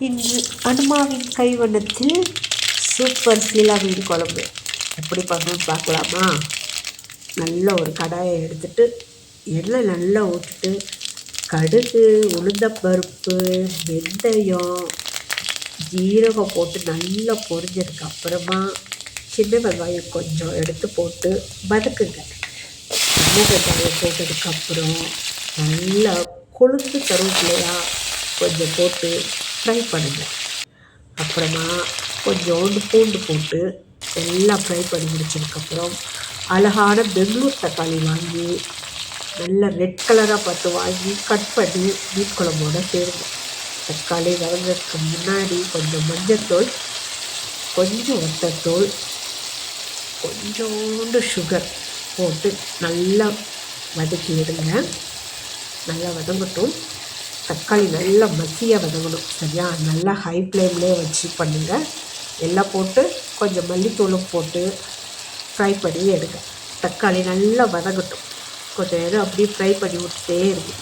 இன்று அனுமாவின் கைவண்ணத்தில் சூப்பர் சீலா மீன் குழம்பு. எப்படி பண்ணணும்னு பார்க்கலாமா? நல்ல ஒரு கடாயை எடுத்துட்டு எண்ணெய் நல்லா ஊற்றிட்டு கடுகு உளுந்தப்பருப்பு வெந்தயம் ஜீரகம் போட்டு நல்லா பொரிஞ்சதுக்கு அப்புறமா சின்ன வெங்காயம் கொஞ்சம் எடுத்து போட்டு வதக்குங்க. சின்ன வெங்காயம் போட்டதுக்கப்புறம் நல்லா கொழுந்து கருவேப்பிலையா கொஞ்சம் போட்டு ஃப்ரை பண்ணுங்கள் அப்புறமா கொஞ்சோண்டு பூண்டு போட்டு எல்லாம் ஃப்ரை பண்ணி முடிச்சதுக்கப்புறம் அழகான பெங்களூர் தக்காளி வாங்கி நல்ல ரெட் கலராக பார்த்து வாங்கி கட் பண்ணி மீன் குழம்போட சேருங்க தக்காளி வதங்கிறதுக்கு முன்னாடி கொஞ்சம் மஞ்சத்தூள் கொஞ்சம் வத்தத்தூள் கொஞ்சோண்டு சுகர் போட்டு நல்லா வதக்கி விடுங்க நல்லா வதங்கட்டும். தக்காளி நல்லா மசியாக வதங்கணும் சரியா? நல்லா ஹை ஃப்ளேம்லேயே வச்சு பண்ணுங்கள் எல்லாம் போட்டு கொஞ்சம் மல்லித்தூளும் போட்டு ஃப்ரை பண்ணி எடுங்க. தக்காளி நல்லா வதங்கட்டும். கொஞ்சம் நேரம் அப்படியே ஃப்ரை பண்ணி விட்டுட்டே இருக்கு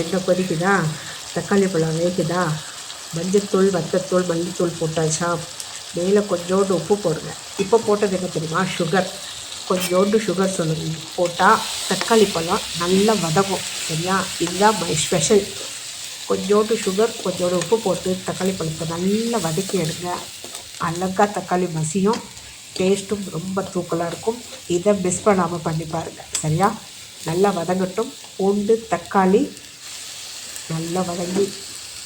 எண்ணெய் கொதிக்குதா? தக்காளி பழம் வேகுதா? மஞ்சத்தூள் வத்தத்தூள் மல்லித்தூள் போட்டாச்சா? மேலே கொஞ்சோண்டு உப்பு போடுங்க. இப்போ போட்டது என்ன தெரியுமா? சுகர் கொஞ்சோண்டு சுகர் சொல்லுங்க போட்டால் தக்காளி பழம் நல்லா வதங்கும். சரியா? இதுதான் மை ஸ்பெஷல் கொஞ்சோண்டு சுகர் கொஞ்சோண்டு உப்பு போட்டு தக்காளி பழத்தை நல்லா வதக்கி எடுங்க. அழகாக தக்காளி மசியும். டேஸ்ட்டும் ரொம்ப தூக்கலாக இருக்கும். இதை மிஸ் பண்ணாமல் பண்ணி பாருங்கள் சரியா? நல்லா வதங்கட்டும். பூண்டு தக்காளி நல்லா வதங்கி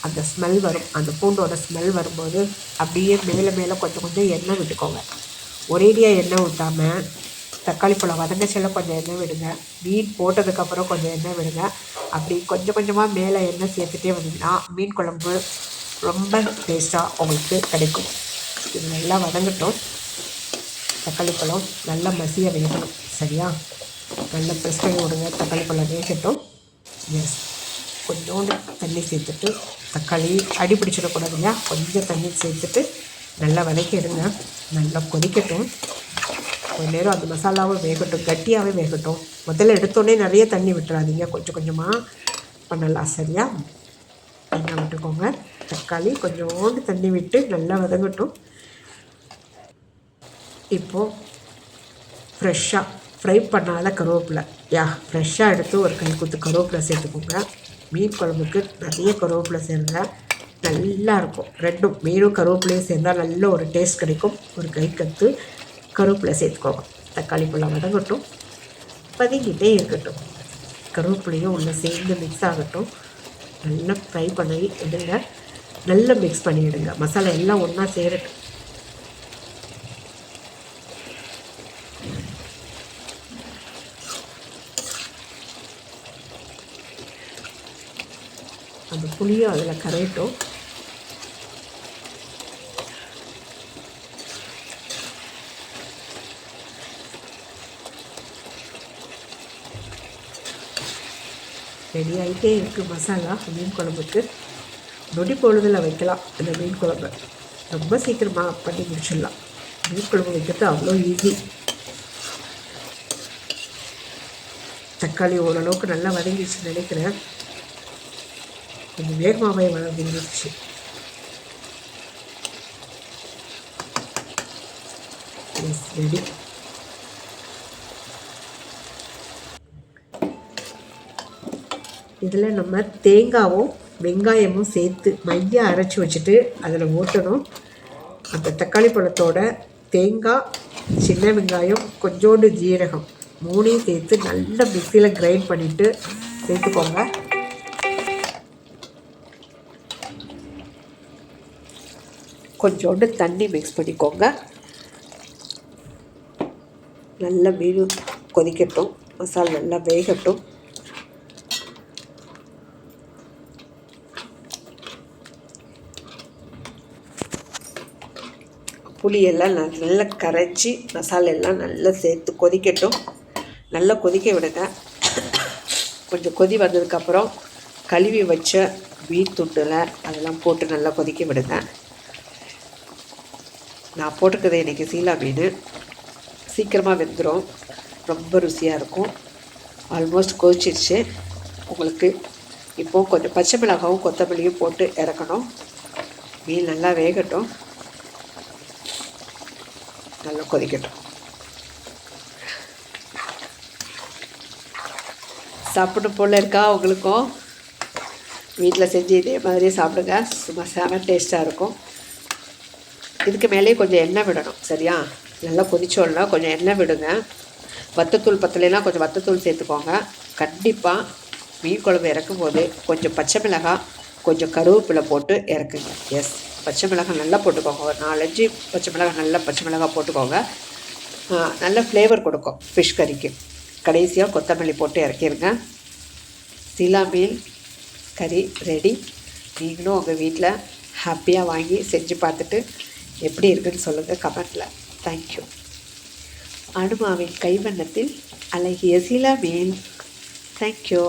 அந்த ஸ்மெல் வரும். அந்த பூண்டோட ஸ்மெல் வரும்போது அப்படியே மேலே மேலே கொஞ்சம் கொஞ்சம் எண்ணெய் விட்டுக்கோங்க. ஒரேடியாக எண்ணெய் ஊற்றாமல் தக்காளி பழம் வதங்கச்சில கொஞ்சம் எண்ணெய் விடுங்க. மீன் போட்டதுக்கப்புறம் கொஞ்சம் எண்ணெய் விடுங்க. அப்படி கொஞ்சம் கொஞ்சமாக மேலே எண்ணெய் சேர்த்துட்டே வந்தீங்கன்னா மீன் குழம்பு ரொம்ப டேஸ்ட்டாக உங்களுக்கு கிடைக்கும். இது நல்லா வதங்கட்டும். தக்காளி பழம் நல்லா மசியாக வேகணும் சரியா? நல்லா ப்ரெஸ் விடுங்க. தக்காளி பழம் வேகட்டும். எஸ் கொஞ்சோண்டு தண்ணி சேர்த்துட்டு தக்காளி அடி பிடிச்சிடக்கூடாது இல்லையா கொஞ்சம் தண்ணி சேர்த்துட்டு நல்லா வதக்கிடுங்க. நல்லா கொதிக்கட்டும். கொஞ்ச நேரம் அந்த மசாலாவும் வேகட்டும் கட்டியாகவே வேகட்டும். முதல்ல எடுத்தோடனே நிறைய தண்ணி விட்டுறாதீங்க. கொஞ்சம் கொஞ்சமாக பண்ணலாம் சரியா? தண்ணி விட்டுக்கோங்க. தக்காளி கொஞ்சோண்டு தண்ணி விட்டு நல்லா வதங்கட்டும். இப்போது ஃப்ரெஷ்ஷாக ஃப்ரை பண்ணாத கருவேப்பிலை. யா ஃப்ரெஷ்ஷாக எடுத்து ஒரு கை குத்து கருவேப்பிலை சேர்த்துக்கோங்க. மீன் குழம்புக்கு நிறைய கருவேப்பிலை சேருங்க நல்லா இருக்கும். ரெண்டும் மீனும் கருவேப்பிலையும் சேர்ந்தால் நல்ல ஒரு டேஸ்ட் கிடைக்கும். ஒரு கை கத்து கருவேப்பிலை சேர்த்துக்கோங்க தக்காளி பழம் வதங்கட்டும் வதங்கிட்டே இருக்கட்டும் கருவேப்பிலையும் உள்ளே சேர்ந்து மிக்ஸ் ஆகட்டும் நல்லா ஃப்ரை பண்ணி எடுங்க நல்லா மிக்ஸ் பண்ணிவிடுங்க மசாலா எல்லாம் ஒன்றா சேரட்டும் அந்த புளியும் அதில் கரையட்டும் ரெடி ஆகிட்டே இருக்குது மசாலா மீன் குழம்புக்கு. நொடி பொழுதில் வைக்கலாம் இந்த மீன் குழம்பு. ரொம்ப சீக்கிரமாக பண்ணி முடிச்சிடலாம். மீன் குழம்பு வைக்கிறது அவ்வளோ ஈஸி தக்காளி ஓரளவுக்கு நல்லா வதங்கிடுச்சு நினைக்கிறேன். கொஞ்சம் வேகமாகவே வதங்கிடுச்சு எஸ் ரெடி இதில் நம்ம தேங்காவும் வெங்காயமும் சேர்த்து மையாக அரைச்சி வச்சுட்டு அதில் ஊற்றணும் அந்த தக்காளி பழத்தோட தேங்காய் சின்ன வெங்காயம் கொஞ்சோண்டு ஜீரகம் மூணையும் சேர்த்து நல்ல மிக்சியில் கிரைண்ட் பண்ணிவிட்டு சேர்த்துக்கோங்க. கொஞ்சோண்டு தண்ணி மிக்ஸ் பண்ணிக்கோங்க. நல்ல மீன் கொதிக்கட்டும். மசாலா நல்லா வேகட்டும். புளியெல்லாம் நல்லா கரைச்சி மசாலா எல்லாம் நல்லா சேர்த்து கொதிக்கட்டும். நல்லா கொதிக்க விடுங்க கொஞ்சம் கொதி வந்ததுக்கப்புறம் கழுவி வச்ச மீன் துண்டில் அதெல்லாம் போட்டு நல்லா கொதிக்க விடுங்க நான் போட்டுக்கிறது இன்றைக்கி சீலா மீன் சீக்கிரமாக வெந்துடும் ரொம்ப ருசியாக இருக்கும். ஆல்மோஸ்ட் கொதிச்சிருச்சு. உங்களுக்கு இப்போது கொஞ்சம் பச்சை மிளகாவும் கொத்தமல்லியும் போட்டு இறக்கணும். மீன் நல்லா வேகட்டும். நல்லா கொதிக்கட்டும் சாப்பிட்டு போல் இருக்கா உங்களுக்கும்? வீட்டில் செஞ்சு இதே மாதிரி சாப்பிடுங்க. சும்மா செம டேஸ்ட்டாக இருக்கும். இதுக்கு மேலேயே கொஞ்சம் எண்ணெய் விடணும் சரியா? நல்லா கொதிச்சோன்னா கொஞ்சம் எண்ணெய் விடுங்க. வத்தத்தூள் பத்தலைனா கொஞ்சம் வத்தத்தூள் சேர்த்துக்கோங்க. கண்டிப்பாக மீன் குழம்பு இறக்கும் போது கொஞ்சம் பச்சை மிளகாய் கொஞ்சம் கருவேப்பிலை போட்டு இறக்குங்க. எஸ் பச்சை மிளகாய் நல்லா போட்டுக்கோங்க. ஒரு நாலஞ்சு பச்சை மிளகாய் நல்லா பச்சை மிளகாய் போட்டுக்கோங்க. நல்ல ஃப்ளேவர் கொடுக்கும் ஃபிஷ் கறிக்கு கடைசியாக கொத்தமல்லி போட்டு இறக்கிடுங்க சிலா மீன் கறி ரெடி நீங்களும் உங்கள் வீட்டில் ஹாப்பியாக வாங்கி செஞ்சு பார்த்துட்டு எப்படி இருக்குன்னு சொல்லுங்கள் கமெண்டில் தேங்க்யூ அனுமாவின் கைவண்ணத்தில் அழகிய சிலா மீன் தேங்க்யூ